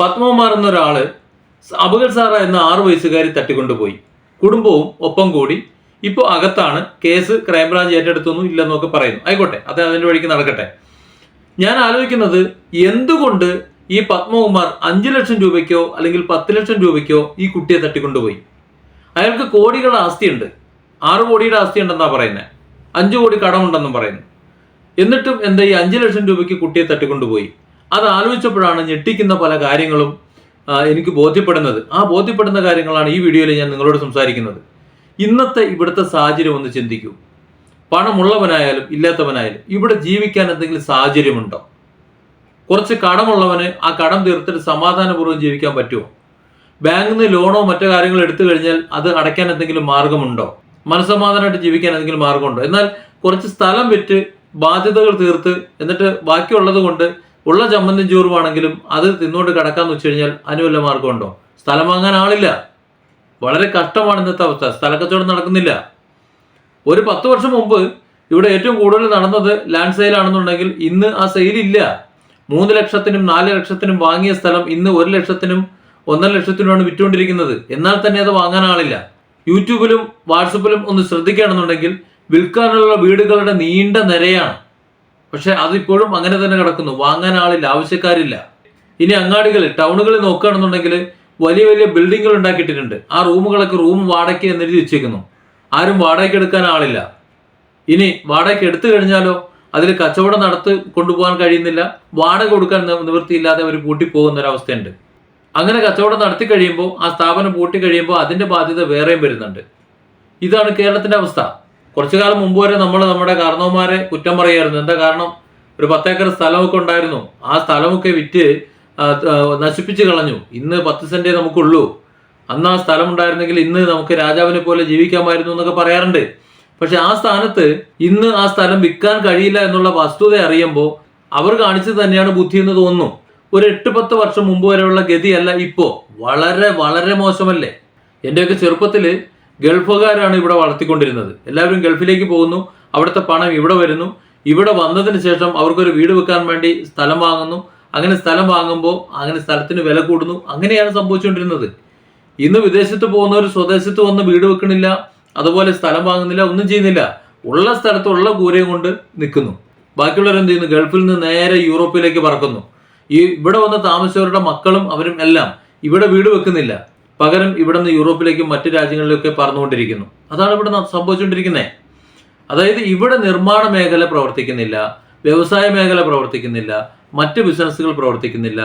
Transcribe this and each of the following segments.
പത്മകുമാർ എന്നൊരാൾ അബുഗൽ സാറ എന്ന ആറു വയസ്സുകാരി തട്ടിക്കൊണ്ടുപോയി. കുടുംബവും ഒപ്പം കൂടി. ഇപ്പോൾ അകത്താണ് കേസ് ക്രൈംബ്രാഞ്ച് ഏറ്റെടുത്തൊന്നും ഇല്ലെന്നൊക്കെ പറയുന്നു. ആയിക്കോട്ടെ അത് അതിന്റെ വഴിക്ക് നടക്കട്ടെ. ഞാൻ ആലോചിക്കുന്നത് എന്തുകൊണ്ട് ഈ പത്മകുമാർ അഞ്ച് ലക്ഷം രൂപയ്ക്കോ അല്ലെങ്കിൽ പത്ത് ലക്ഷം രൂപയ്ക്കോ ഈ കുട്ടിയെ തട്ടിക്കൊണ്ടുപോയി? അയാൾക്ക് കോടികളുടെ ആസ്തിയുണ്ട്. ആറ് കോടിയുടെ ആസ്തി ഉണ്ടെന്നാണ് പറയുന്നത് അഞ്ചു കോടി കടമുണ്ടെന്നും പറയുന്നു. എന്നിട്ടും എന്താ ഈ അഞ്ചു ലക്ഷം രൂപയ്ക്ക് കുട്ടിയെ തട്ടിക്കൊണ്ടുപോയി? അത് ആലോചിച്ചപ്പോഴാണ് ഞെട്ടിക്കുന്ന പല കാര്യങ്ങളും എനിക്ക് ബോധ്യപ്പെടുന്നത്. ആ ബോധ്യപ്പെടുന്ന കാര്യങ്ങളാണ് ഈ വീഡിയോയിൽ ഞാൻ നിങ്ങളോട് സംസാരിക്കുന്നത്. ഇന്നത്തെ ഇവിടുത്തെ സാഹചര്യം ഒന്ന് ചിന്തിക്കൂ. പണമുള്ളവനായാലും ഇല്ലാത്തവനായാലും ഇവിടെ ജീവിക്കാൻ എന്തെങ്കിലും സാഹചര്യമുണ്ടോ? കുറച്ച് കടമുള്ളവന് ആ കടം തീർത്തിട്ട് സമാധാനപൂർവം ജീവിക്കാൻ പറ്റുമോ? ബാങ്കിൽ നിന്ന് ലോണോ മറ്റു കാര്യങ്ങളോ എടുത്തു കഴിഞ്ഞാൽ അത് അടയ്ക്കാൻ എന്തെങ്കിലും മാർഗമുണ്ടോ? മനസ്സമാധാനമായിട്ട് ജീവിക്കാൻ എന്തെങ്കിലും മാർഗമുണ്ടോ? എന്നാൽ കുറച്ച് സ്ഥലം വിറ്റ് ബാധ്യതകൾ തീർത്ത് എന്നിട്ട് ബാക്കിയുള്ളത് കൊണ്ട് ഉള്ള ചമ്മന്തി ചോറുവാണെങ്കിലും അത് തിന്നോട്ട് കിടക്കാന്ന് വെച്ച് കഴിഞ്ഞാൽ അതിന് വല്ല മാർഗമുണ്ടോ സ്ഥലം വാങ്ങാൻ ആളില്ല. വളരെ കഷ്ടമാണ് ഇന്നത്തെ അവസ്ഥ. സ്ഥലക്കച്ചവടം നടക്കുന്നില്ല. ഒരു പത്ത് വർഷം മുമ്പ് ഇവിടെ ഏറ്റവും കൂടുതൽ നടന്നത് ലാൻഡ് സെയിൽ ആണെന്നുണ്ടെങ്കിൽ ഇന്ന് ആ സെയിൽ ഇല്ല. മൂന്ന് ലക്ഷത്തിനും നാല് ലക്ഷത്തിനും വാങ്ങിയ സ്ഥലം ഇന്ന് ഒരു ലക്ഷത്തിനും ഒന്നര ലക്ഷത്തിനുമാണ് വിറ്റുകൊണ്ടിരിക്കുന്നത്. എന്നാൽ തന്നെ അത് വാങ്ങാൻ ആളില്ല. യൂട്യൂബിലും വാട്സപ്പിലും ഒന്ന് ശ്രദ്ധിക്കുകയാണെന്നുണ്ടെങ്കിൽ വിൽക്കാനുള്ള വീടുകളുടെ നീണ്ട നിരയാണ്. പക്ഷെ അതിപ്പോഴും അങ്ങനെ തന്നെ കിടക്കുന്നു. വാങ്ങാൻ ആളില്ല ആവശ്യക്കാരില്ല. ഇനി അങ്ങാടികളിൽ ടൗണുകളിൽ നോക്കുകയാണെന്നുണ്ടെങ്കിൽ വലിയ വലിയ ബിൽഡിങ്ങുകൾ ഉണ്ടാക്കിയിട്ടുണ്ട്. ആ റൂമുകളൊക്കെ റൂം വാടകയ്ക്ക് എന്ന് എഴുതി വെച്ചേക്കുന്നു. ആരും വാടകയ്ക്ക് എടുക്കാൻ ആളില്ല. ഇനി വാടകയ്ക്ക് എടുത്തു കഴിഞ്ഞാലോ? അതിൽ കച്ചവടം നടത്തി കൊണ്ടുപോകാൻ കഴിയുന്നില്ല. വാടക കൊടുക്കാൻ നിവൃത്തിയില്ലാതെ അവർ പൂട്ടിപ്പോകുന്ന ഒരു ഒരവസ്ഥയുണ്ട് അങ്ങനെ കച്ചവടം നടത്തി കഴിയുമ്പോൾ ആ സ്ഥാപനം പൂട്ടി കഴിയുമ്പോൾ അതിന്റെ ബാധ്യത വേറെയും വരുന്നുണ്ട്. ഇതാണ് കേരളത്തിന്റെ അവസ്ഥ. കുറച്ചു കാലം മുമ്പ് വരെ നമ്മൾ നമ്മുടെ കാരണവന്മാരെ കുറ്റം പറയായിരുന്നു. എന്താ കാരണം? ഒരു പത്തേക്കർ സ്ഥലമൊക്കെ ഉണ്ടായിരുന്നു. ആ സ്ഥലമൊക്കെ വിറ്റ് നശിപ്പിച്ച് കളഞ്ഞു. ഇന്ന് പത്ത് സെന്റേ നമുക്കുള്ളൂ. അന്ന് ആ സ്ഥലം ഉണ്ടായിരുന്നെങ്കിൽ ഇന്ന് നമുക്ക് രാജാവിനെ പോലെ ജീവിക്കാമായിരുന്നു എന്നൊക്കെ പറയാറുണ്ട്. പക്ഷെ ആ സ്ഥാനത്ത് ഇന്ന് ആ സ്ഥലം വിൽക്കാൻ കഴിയില്ല എന്നുള്ള വസ്തുത അറിയുമ്പോൾ അവർ കാണിച്ചത് തന്നെയാണ് ബുദ്ധി എന്ന് തോന്നുന്നു. ഒരു എട്ട് പത്ത് വർഷം മുമ്പ് വരെയുള്ള ഗതിയല്ല ഇപ്പോ. വളരെ വളരെ മോശമല്ലേ? എന്റെയൊക്കെ ചെറുപ്പത്തിൽ ഗൾഫുകാരാണ് ഇവിടെ വളർത്തിക്കൊണ്ടിരുന്നത്. എല്ലാവരും ഗൾഫിലേക്ക് പോകുന്നു. അവിടുത്തെ പണം ഇവിടെ വരുന്നു. ഇവിടെ വന്നതിന് ശേഷം അവർക്കൊരു വീട് വെക്കാൻ വേണ്ടി സ്ഥലം വാങ്ങുന്നു. അങ്ങനെ സ്ഥലം വാങ്ങുമ്പോൾ അങ്ങനെ സ്ഥലത്തിന് വില കൂടുന്നു. അങ്ങനെയാണ് സംഭവിച്ചുകൊണ്ടിരുന്നത്. ഇന്ന് വിദേശത്ത് പോകുന്നവർ സ്വദേശത്ത് വന്ന് വീട് വെക്കണില്ല. അതുപോലെ സ്ഥലം വാങ്ങുന്നില്ല. ഒന്നും ചെയ്യുന്നില്ല. ഉള്ള സ്ഥലത്ത് ഉള്ള കൂരയും കൊണ്ട് നിൽക്കുന്നു. ബാക്കിയുള്ളവർ എന്ത് ചെയ്യുന്നു? ഗൾഫിൽ നിന്ന് നേരെ യൂറോപ്പിലേക്ക് പറക്കുന്നു. ഈ ഇവിടെ വന്ന താമസിച്ചവരുടെ മക്കളും അവരും എല്ലാം ഇവിടെ വീട് വെക്കുന്നില്ല. പകരം ഇവിടെ നിന്ന് യൂറോപ്പിലേക്കും മറ്റു രാജ്യങ്ങളിലൊക്കെ പറന്നുകൊണ്ടിരിക്കുന്നു. അതാണ് ഇവിടെ സംഭവിച്ചുകൊണ്ടിരിക്കുന്നത് അതായത് ഇവിടെ നിർമ്മാണ മേഖല പ്രവർത്തിക്കുന്നില്ല വ്യവസായ മേഖല പ്രവർത്തിക്കുന്നില്ല മറ്റ് ബിസിനസ്സുകൾ പ്രവർത്തിക്കുന്നില്ല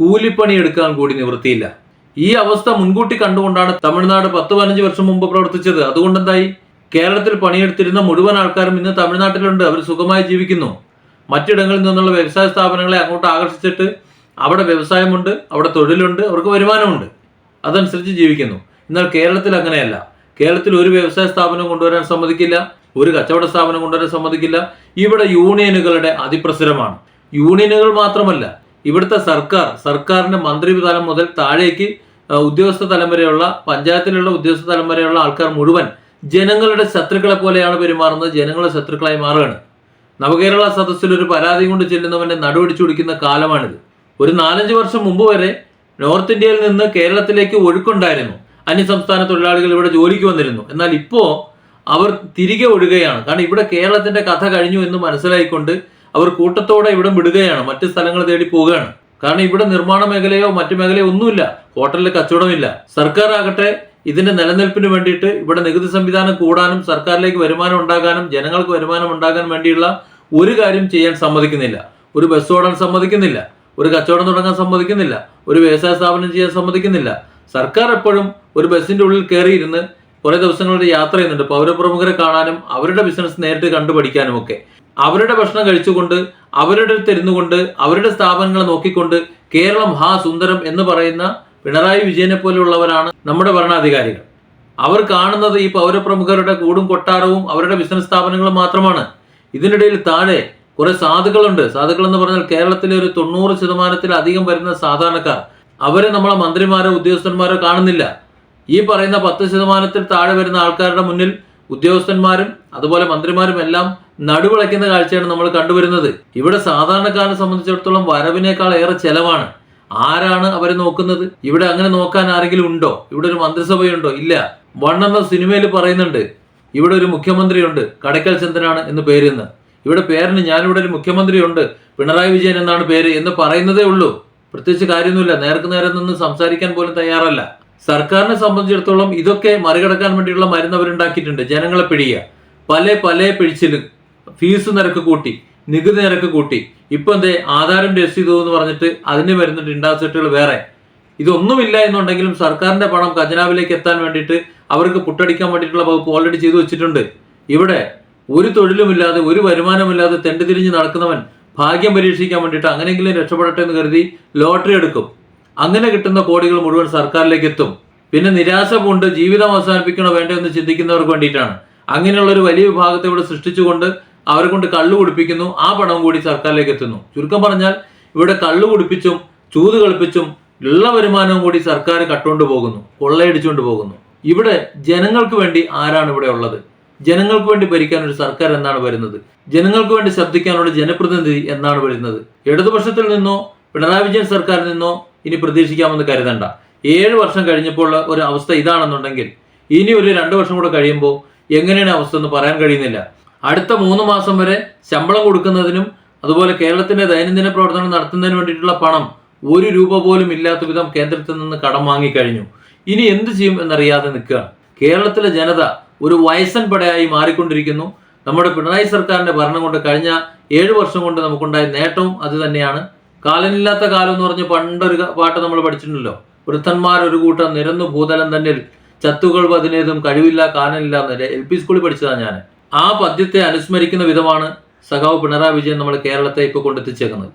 കൂലിപ്പണി എടുക്കാൻ കൂടി നിവൃത്തിയില്ല. ഈ അവസ്ഥ മുൻകൂട്ടി കണ്ടുകൊണ്ടാണ് തമിഴ്നാട് പത്ത് പതിനഞ്ച് വർഷം മുമ്പ് പ്രവർത്തിച്ചത്. അതുകൊണ്ട് എന്തായി കേരളത്തിൽ പണിയെടുത്തിരുന്ന മുഴുവൻ ആൾക്കാരും ഇന്ന് തമിഴ്നാട്ടിലുണ്ട്. അവർ സുഖമായി ജീവിക്കുന്നു. മറ്റിടങ്ങളിൽ നിന്നുള്ള വ്യവസായ സ്ഥാപനങ്ങളെ അങ്ങോട്ട് ആകർഷിച്ചിട്ട് അവിടെ വ്യവസായമുണ്ട് അവിടെ തൊഴിലുണ്ട് അവർക്ക് വരുമാനമുണ്ട്. അതനുസരിച്ച് ജീവിക്കുന്നു. എന്നാൽ കേരളത്തിൽ അങ്ങനെയല്ല. കേരളത്തിൽ ഒരു വ്യവസായ സ്ഥാപനം കൊണ്ടുവരാൻ സമ്മതിക്കില്ല ഒരു കച്ചവട സ്ഥാപനം കൊണ്ടുവരാൻ സമ്മതിക്കില്ല. ഇവിടെ യൂണിയനുകളുടെ അതിപ്രസരമാണ്. യൂണിയനുകൾ മാത്രമല്ല ഇവിടുത്തെ സർക്കാർ സർക്കാരിന്റെ മന്ത്രി തലം മുതൽ താഴേക്ക് ഉദ്യോഗസ്ഥ തലം വരെയുള്ള പഞ്ചായത്തിലുള്ള ഉദ്യോഗസ്ഥ തലം വരെയുള്ള ആൾക്കാർ മുഴുവൻ ജനങ്ങളുടെ ശത്രുക്കളെ പോലെയാണ് പെരുമാറുന്നത്. ജനങ്ങളുടെ ശത്രുക്കളായി മാറുകയാണ്. നവകേരള സദസ്സിൽ ഒരു പരാതി കൊണ്ട് ചെല്ലുന്നവന്റെ നടുവടിച്ചു പിടിക്കുന്ന കാലമാണിത്. ഒരു നാലഞ്ച് വർഷം മുമ്പ് വരെ നോർത്ത് ഇന്ത്യയിൽ നിന്ന് കേരളത്തിലേക്ക് ഒഴുക്കുണ്ടായിരുന്നു. അന്യസംസ്ഥാന തൊഴിലാളികൾ ഇവിടെ ജോലിക്ക് വന്നിരുന്നു. എന്നാൽ ഇപ്പോ അവർ തിരികെ ഒഴുകയാണ്. കാരണം ഇവിടെ കേരളത്തിന്റെ കഥ കഴിഞ്ഞു എന്ന് മനസ്സിലായിക്കൊണ്ട് അവർ കൂട്ടത്തോടെ ഇവിടെ വിടുകയാണ്. മറ്റ് സ്ഥലങ്ങൾ തേടി പോവുകയാണ്. കാരണം ഇവിടെ നിർമ്മാണ മേഖലയോ മറ്റു മേഖലയോ ഒന്നുമില്ല. ഹോട്ടലിൽ കച്ചവടമില്ല. സർക്കാർ ആകട്ടെ ഇതിന്റെ നിലനിൽപ്പിന് വേണ്ടിയിട്ട് ഇവിടെ നികുതി സംവിധാനം കൂടാനും സർക്കാരിലേക്ക് വരുമാനം ഉണ്ടാകാനും ജനങ്ങൾക്ക് വരുമാനം ഉണ്ടാകാൻ വേണ്ടിയുള്ള ഒരു കാര്യം ചെയ്യാൻ സമ്മതിക്കുന്നില്ല. ഒരു ബസ് ഓടാൻ സമ്മതിക്കുന്നില്ല. ഒരു കച്ചവടം തുടങ്ങാൻ സമ്മതിക്കുന്നില്ല. ഒരു വ്യവസായ സ്ഥാപനം ചെയ്യാൻ സമ്മതിക്കുന്നില്ല. സർക്കാർ എപ്പോഴും ഒരു ബസ്സിന്റെ ഉള്ളിൽ കയറിയിരുന്ന് കുറെ ദിവസങ്ങളുടെ യാത്ര ചെയ്യുന്നുണ്ട്. പൗരപ്രമുഖരെ കാണാനും അവരുടെ ബിസിനസ് നേരിട്ട് കണ്ടുപഠിക്കാനും ഒക്കെ അവരുടെ ഭക്ഷണം കഴിച്ചുകൊണ്ട് അവരുടെ അടുത്ത് ഇരുന്നുകൊണ്ട് അവരുടെ സ്ഥാപനങ്ങളെ നോക്കിക്കൊണ്ട് കേരളം ഹാ സുന്ദരം എന്ന് പറയുന്ന പിണറായി വിജയനെ പോലെയുള്ളവരാണ് നമ്മുടെ ഭരണാധികാരികൾ. അവർ കാണുന്നത് ഈ പൗരപ്രമുഖരുടെ കൂടും കൊട്ടാരവും അവരുടെ ബിസിനസ് സ്ഥാപനങ്ങളും മാത്രമാണ്. ഇതിനിടയിൽ താഴെ കുറെ സാധുക്കളുണ്ട്. സാധുക്കൾ എന്ന് പറഞ്ഞാൽ കേരളത്തിലെ ഒരു തൊണ്ണൂറ് ശതമാനത്തിലധികം വരുന്ന സാധാരണക്കാർ. അവരെ നമ്മളെ മന്ത്രിമാരോ ഉദ്യോഗസ്ഥന്മാരോ കാണുന്നില്ല. ഈ പറയുന്ന പത്ത് ശതമാനത്തിൽ താഴെ വരുന്ന ആൾക്കാരുടെ മുന്നിൽ ഉദ്യോഗസ്ഥന്മാരും അതുപോലെ മന്ത്രിമാരും എല്ലാം നടുവിളയ്ക്കുന്ന കാഴ്ചയാണ് നമ്മൾ കണ്ടുവരുന്നത്. ഇവിടെ സാധാരണക്കാരനെ സംബന്ധിച്ചിടത്തോളം വരവിനേക്കാൾ ഏറെ ചെലവാണ്. ആരാണ് അവരെ നോക്കുന്നത്? ഇവിടെ അങ്ങനെ നോക്കാൻ ആരെങ്കിലും ഉണ്ടോ? ഇവിടെ ഒരു മന്ത്രിസഭയുണ്ടോ? ഇല്ല. വണ്ണെന്ന സിനിമയിൽ പറയുന്നുണ്ട് ഇവിടെ ഒരു മുഖ്യമന്ത്രിയുണ്ട് കടക്കൽ ചന്ദ്രനാണ് എന്ന് പേരെന്ന്. ഇവിടെ പേരിന് ഞാനിവിടെ ഒരു മുഖ്യമന്ത്രിയുണ്ട്. പിണറായി വിജയൻ എന്നാണ് പേര് എന്ന് പറയുന്നതേ ഉള്ളൂ. പ്രത്യേകിച്ച് കാര്യമൊന്നുമില്ല. നേർക്ക് നേരെ നിന്ന് സംസാരിക്കാൻ പോലും തയ്യാറല്ല. സർക്കാരിനെ സംബന്ധിച്ചിടത്തോളം ഇതൊക്കെ മറികടക്കാൻ വേണ്ടിയുള്ള മരുന്ന് അവരുണ്ടാക്കിയിട്ടുണ്ട്. ജനങ്ങളെ പിടിയുക പല പല പിഴിച്ചിലും. ഫീസ് നിരക്ക് കൂട്ടി. നികുതി നിരക്ക് കൂട്ടി. ഇപ്പൊ എന്തേ ആധാരം രസീതു എന്ന് പറഞ്ഞിട്ട് അതിന് വരുന്നിട്ട് ഇൻഡാസെറ്റുകൾ വേറെ. ഇതൊന്നുമില്ല എന്നുണ്ടെങ്കിലും സർക്കാരിന്റെ പണം ഖജനാവിലേക്ക് എത്താൻ വേണ്ടിയിട്ട് അവർക്ക് പുട്ടടിക്കാൻ വേണ്ടിയിട്ടുള്ള വകുപ്പ് ഓൾറെഡി ചെയ്തു വെച്ചിട്ടുണ്ട്. ഇവിടെ ഒരു തൊഴിലുമില്ലാതെ ഒരു വരുമാനമില്ലാതെ തെണ്ടിതിരിഞ്ഞ് നടക്കുന്നവൻ ഭാഗ്യം പരീക്ഷിക്കാൻ വേണ്ടിയിട്ട് അങ്ങനെയെങ്കിലും രക്ഷപ്പെടട്ടെ എന്ന് കരുതി ലോട്ടറി എടുക്കും. അങ്ങനെ കിട്ടുന്ന കോടികൾ മുഴുവൻ സർക്കാരിലേക്ക് എത്തും പിന്നെ നിരാശ കൊണ്ട് ജീവിതം അവസാനിപ്പിക്കണോ വേണ്ടോ എന്ന് ചിന്തിക്കുന്നവർക്ക് വേണ്ടിയിട്ടാണ്. അങ്ങനെയുള്ള ഒരു വലിയ വിഭാഗത്തെ ഇവിടെ സൃഷ്ടിച്ചുകൊണ്ട് അവരെ കൊണ്ട് കള്ളു കുടിപ്പിക്കുന്നു. ആ പണം കൂടി സർക്കാരിലേക്ക് എത്തുന്നു ചുരുക്കം പറഞ്ഞാൽ ഇവിടെ കള്ളു കുടിപ്പിച്ചും ചൂത് കളിപ്പിച്ചും ഉള്ള വരുമാനവും കൂടി സർക്കാർ കട്ടുകൊണ്ട് പോകുന്നു. കൊള്ളയടിച്ചുകൊണ്ട് പോകുന്നു. ഇവിടെ ജനങ്ങൾക്ക് വേണ്ടി ആരാണ് ഇവിടെ ഉള്ളത്? ജനങ്ങൾക്ക് വേണ്ടി ഭരിക്കാൻ ഒരു സർക്കാർ എന്നാണ് വരുന്നത്. ജനങ്ങൾക്ക് വേണ്ടി ശബ്ദിക്കാനുള്ള ജനപ്രതിനിധി എന്നാണ് വരുന്നത്. ഇടതുപക്ഷത്തിൽ നിന്നോ പിണറായി വിജയൻ സർക്കാരിൽ നിന്നോ ഇനി പ്രതീക്ഷിക്കാമെന്ന് കരുതണ്ട. ഏഴ് വർഷം കഴിഞ്ഞപ്പോൾ ഉള്ള ഒരു അവസ്ഥ ഇതാണെന്നുണ്ടെങ്കിൽ ഇനി ഒരു രണ്ട് വർഷം കൂടെ കഴിയുമ്പോൾ എങ്ങനെയാണ് അവസ്ഥ എന്ന് പറയാൻ കഴിയുന്നില്ല. അടുത്ത മൂന്ന് മാസം വരെ ശമ്പളം കൊടുക്കുന്നതിനും അതുപോലെ കേരളത്തിന്റെ ദൈനംദിന പ്രവർത്തനം നടത്തുന്നതിന് വേണ്ടിയിട്ടുള്ള പണം ഒരു രൂപ പോലും ഇല്ലാത്ത വിധം കേന്ദ്രത്തിൽ നിന്ന് കടം വാങ്ങിക്കഴിഞ്ഞു. ഇനി എന്ത് ചെയ്യും എന്നറിയാതെ നിൽക്കുക കേരളത്തിലെ ജനത ഒരു വയസ്സൻ പടയായി മാറിക്കൊണ്ടിരിക്കുന്നു. നമ്മുടെ പിണറായി സർക്കാരിന്റെ ഭരണം കൊണ്ട് കഴിഞ്ഞ ഏഴ് വർഷം കൊണ്ട് നമുക്കുണ്ടായ നേട്ടവും അത് തന്നെയാണ്. കാലനില്ലാത്ത കാലം എന്ന് പറഞ്ഞ് പണ്ടൊരു പാട്ട് നമ്മൾ പഠിച്ചിട്ടുണ്ടല്ലോ. വൃദ്ധന്മാർ ഒരു കൂട്ടം നിരന്നു ഭൂതലം തന്നെ ചത്തുകൾ പതിനേതും കഴിവില്ല കാനനില്ല എന്ന് എൽ പി സ്കൂളിൽ പഠിച്ചതാണ് ഞാൻ. ആ പദ്യത്തെ അനുസ്മരിക്കുന്ന വിധമാണ് സഖാവ് പിണറായി വിജയൻ നമ്മൾ കേരളത്തെ ഇപ്പോൾ കൊണ്ടെത്തിച്ചേക്കുന്നത്.